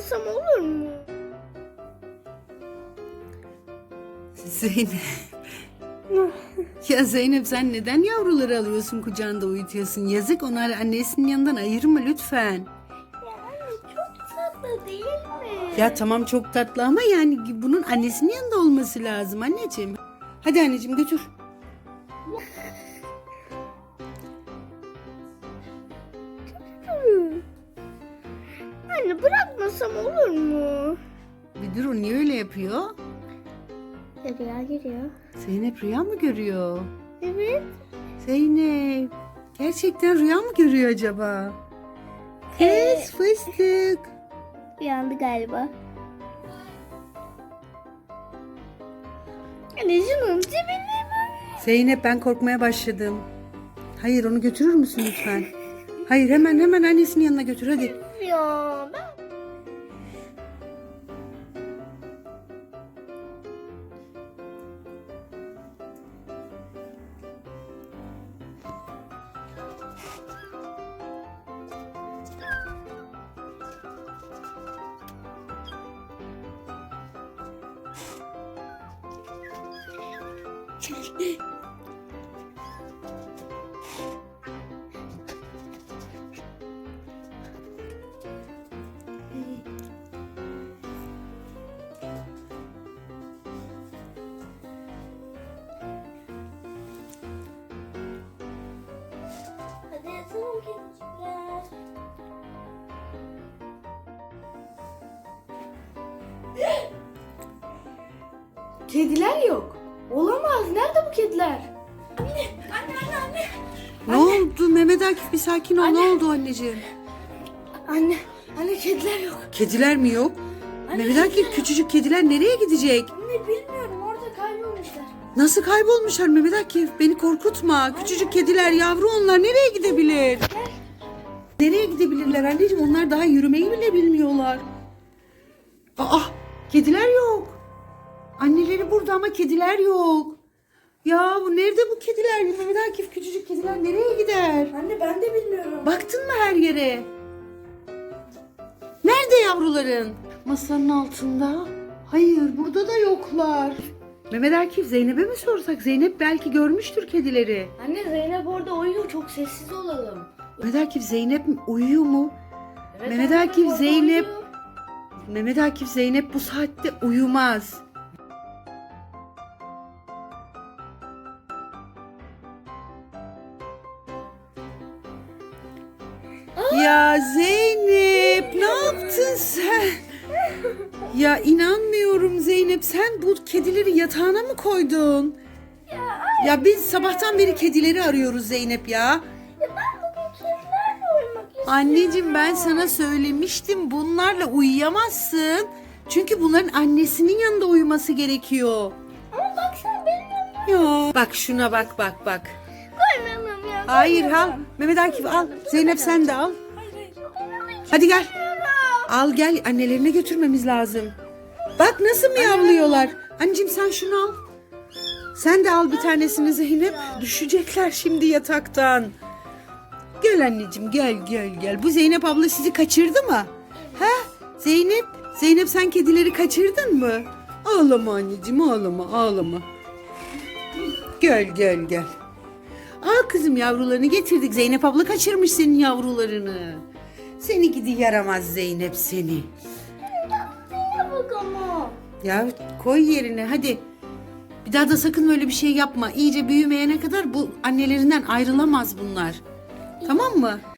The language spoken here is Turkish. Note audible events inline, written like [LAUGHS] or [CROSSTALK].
bırakmasam olur mu? Zeynep. [LAUGHS] ya Zeynep sen neden yavruları alıyorsun kucağında uyutuyorsun? Yazık onları annesinin yanından ayırma lütfen. Ya anne çok tatlı değil mi? Ya tamam çok tatlı ama yani bunun annesinin yanında olması lazım anneciğim. Hadi anneciğim götür. Anne bırakmasam olur mu? Bir dur o niye öyle yapıyor? Rüya geliyor. Zeynep rüya mı görüyor? Evet. Zeynep gerçekten rüya mı görüyor acaba? Kız fıstık. Uyandı galiba. Anne şunun dibine bak. Zeynep ben korkmaya başladım. Hayır onu götürür müsün lütfen? Hayır hemen hemen annesinin yanına götür hadi. Ya ben... Kediler yok. Olamaz. Nerede bu kediler? Anne, anne, anne, anne. Ne oldu Mehmet Akif bir sakin ol ne oldu anneciğim? Anne, anne kediler yok. Kediler mi yok? Mehmet Akif küçücük kediler nereye gidecek? Anne bilmiyorum. Orada kaybolmuşlar. Nasıl kaybolmuşlar Mehmet Akif? Beni korkutma. Küçücük kediler yavru onlar nereye gidebilir? Nereye gidebilirler anneciğim? Onlar daha yürümeyi bile bilmiyorlar. Aa kediler yok. Anneleri burada ama kediler yok. Ya bu nerede bu kediler? Mehmet Akif küçücük kediler nereye gider? Anne ben de bilmiyorum. Baktın mı her yere? Nerede yavruların? Masanın altında. Hayır burada da yoklar. Mehmet Akif Zeynep'e mi sorsak? Zeynep belki görmüştür kedileri. Anne Zeynep orada uyuyor. Çok sessiz olalım. Mehmet Akif Zeynep uyuyor mu? Evet, Mehmet Akif, Zeynep. uyuyor. Mehmet Akif Zeynep bu saatte uyumaz. Ya Zeynep ne yaptın sen? Ya inanmıyorum Zeynep sen bu kedileri yatağına mı koydun? Ya biz sabahtan beri kedileri arıyoruz Zeynep ya. Anneciğim ben sana söylemiştim bunlarla uyuyamazsın. Çünkü bunların annesinin yanında uyuması gerekiyor. Ama baksana benim yanımda Ya. Bak şuna bak bak bak. Ya. Hayır al. Mehmet Akif al. Zeynep sen de al. Hadi gel. Al gel annelerine götürmemiz lazım. Bak nasıl miyavlıyorlar. Anneciğim sen şunu al. Sen de al bir tanesini Zeynep. Düşecekler şimdi yataktan. Gel anneciğim gel gel gel. Bu Zeynep abla sizi kaçırdı mı? Ha? Zeynep, Zeynep sen kedileri kaçırdın mı? Ağlama anneciğim ağlama ağlama. Gel gel gel. Al kızım yavrularını getirdik. Zeynep abla kaçırmış senin yavrularını. Seni gidi yaramaz Zeynep seni. Ya koy yerine hadi. Bir daha da sakın böyle bir şey yapma. İyice büyümeyene kadar bu annelerinden ayrılamaz bunlar. Tamam mı?